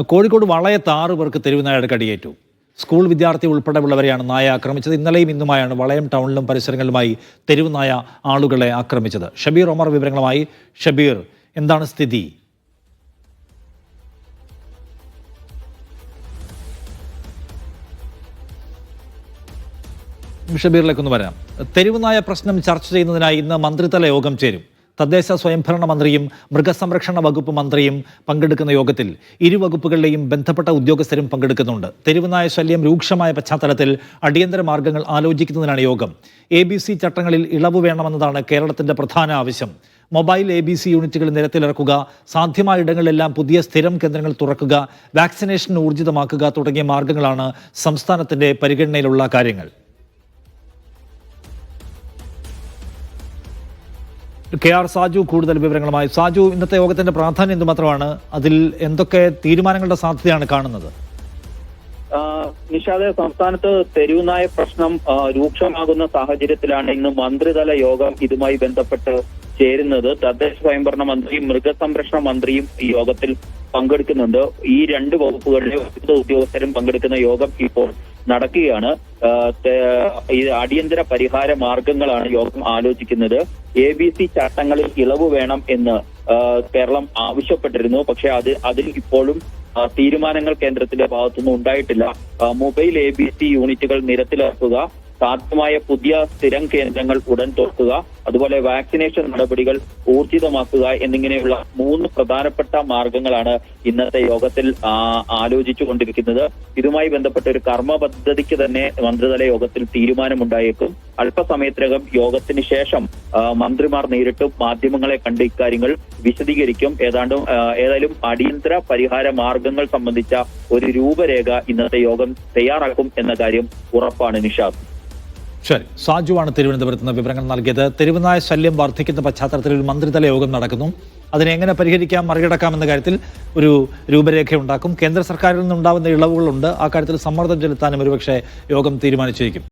കോഴിക്കോട് വളയത്ത് ആറ് പേർക്ക് തെരുവ് നായയുടെ കടിയേറ്റു. സ്കൂൾ വിദ്യാർത്ഥി ഉൾപ്പെടെയുള്ളവരെയാണ് നായ ആക്രമിച്ചത്. ഇന്നലെയും ഇന്നുമായാണ് വളയം ടൗണിലും പരിസരങ്ങളിലുമായി തെരുവ് നായ ആളുകളെ ആക്രമിച്ചത്. ഷബീർ ഒമർ വിവരങ്ങളുമായി ഷബീർ. എന്താണ് സ്ഥിതി? ഷബീറിലേക്കൊന്ന് വരാം. തെരുവുനായ പ്രശ്നം ചർച്ച ചെയ്യുന്നതിനായി ഇന്ന് മന്ത്രിതല യോഗം ചേരും. തദ്ദേശ സ്വയംഭരണ മന്ത്രിയും മൃഗസംരക്ഷണ വകുപ്പ് മന്ത്രിയും പങ്കെടുക്കുന്ന യോഗത്തിൽ ഇരു വകുപ്പുകളിലെയും ബന്ധപ്പെട്ട ഉദ്യോഗസ്ഥരും പങ്കെടുക്കുന്നുണ്ട്. തെരുവുനായ ശല്യം രൂക്ഷമായ പശ്ചാത്തലത്തിൽ അടിയന്തര മാർഗങ്ങൾ ആലോചിക്കുന്നതിനാണ് യോഗം. എ ബി സി ചട്ടങ്ങളിൽ ഇളവ് വേണമെന്നതാണ് കേരളത്തിന്റെ പ്രധാന ആവശ്യം. മൊബൈൽ എ ബി സി യൂണിറ്റുകൾ നിരത്തിലിറക്കുക സാധ്യമായ ഇടങ്ങളിലെല്ലാം പുതിയ സ്ഥിരം കേന്ദ്രങ്ങൾ തുറക്കുക വാക്സിനേഷൻ ഊർജിതമാക്കുക തുടങ്ങിയ മാർഗങ്ങളാണ് സംസ്ഥാനത്തിന്റെ പരിഗണനയിലുള്ള കാര്യങ്ങൾ. കെ ആർ സാജു കൂടുതൽ വിവരങ്ങളുമായി. സാജു ഇന്നത്തെ യോഗത്തിന്റെ പ്രാധാന്യം എന്തുമാത്രമാണ്? അതിൽ എന്തൊക്കെ തീരുമാനങ്ങളുടെ സാധ്യതയാണ് കാണുന്നത്? നിഷാദ സംസ്ഥാനത്ത് തെരുവുനായ പ്രശ്നം രൂക്ഷമാകുന്ന സാഹചര്യത്തിലാണ് ഇന്ന് മന്ത്രിതല യോഗം ഇതുമായി ബന്ധപ്പെട്ട് ചേരുന്നത്. തദ്ദേശ സ്വയംഭരണ മന്ത്രിയും മൃഗസംരക്ഷണ മന്ത്രിയും ഈ യോഗത്തിൽ പങ്കെടുക്കുന്നുണ്ട്. ഈ രണ്ട് വകുപ്പുകളിലെ ഉദ്യോഗസ്ഥരും പങ്കെടുക്കുന്ന യോഗം ഇപ്പോൾ നടക്കുകയാണ്. ഈ അടിയന്തര പരിഹാര മാർഗങ്ങളാണ് യോഗം ആലോചിക്കുന്നത്. എ ബി സി ചട്ടങ്ങളിൽ ഇളവ് വേണം എന്ന് കേരളം ആവശ്യപ്പെട്ടിരുന്നു. പക്ഷെ അത് അതിൽ ഇപ്പോഴും തീരുമാനങ്ങൾ കേന്ദ്രത്തിന്റെ ഭാഗത്തുനിന്ന് ഉണ്ടായിട്ടില്ല. മൊബൈൽ എ ബി സി യൂണിറ്റുകൾ നിരത്തിലിറക്കുക സാധ്യമായ പുതിയ സ്ഥിരം കേന്ദ്രങ്ങൾ ഉടൻ തുറക്കുക അതുപോലെ വാക്സിനേഷൻ നടപടികൾ ഊർജിതമാക്കുക എന്നിങ്ങനെയുള്ള മൂന്ന് പ്രധാനപ്പെട്ട മാർഗങ്ങളാണ് ഇന്നത്തെ യോഗത്തിൽ ആലോചിച്ചു ആലോചിച്ചുകൊണ്ടിരിക്കുന്നത്. ഇതുമായി ബന്ധപ്പെട്ട ഒരു കർമ്മ പദ്ധതിക്ക് തന്നെ മന്ത്രിതല യോഗത്തിൽ തീരുമാനമുണ്ടായേക്കും. അല്പസമയത്തിനകം യോഗത്തിന് ശേഷം മന്ത്രിമാർ നേരിട്ട് മാധ്യമങ്ങളെ കണ്ട് ഇക്കാര്യങ്ങൾ വിശദീകരിക്കും. ഏതാണ്ട് ഏതായാലും അടിയന്തര പരിഹാര മാർഗങ്ങൾ സംബന്ധിച്ച ഒരു രൂപരേഖ ഇന്നത്തെ യോഗം തയ്യാറാക്കും എന്ന കാര്യം ഉറപ്പാണ് നിഷാദ്. ശരി. സാജുവാണ് തിരുവനന്തപുരത്ത് നിന്ന് വിവരങ്ങൾ നൽകിയത്. തെരുവുനായ ശല്യം വർദ്ധിക്കുന്ന പശ്ചാത്തലത്തിൽ ഒരു മന്ത്രിതല യോഗം നടക്കുന്നു. അതിനെ എങ്ങനെ പരിഹരിക്കാം മറികടക്കാം എന്ന കാര്യത്തിൽ ഒരു രൂപരേഖ ഉണ്ടാക്കും. കേന്ദ്ര സർക്കാരിൽ നിന്നുണ്ടാവുന്ന ഇളവുകളുണ്ട്. ആ കാര്യത്തിൽ സമ്മർദ്ദം ചെലുത്താനും ഒരുപക്ഷെ യോഗം തീരുമാനിച്ചിരിക്കും.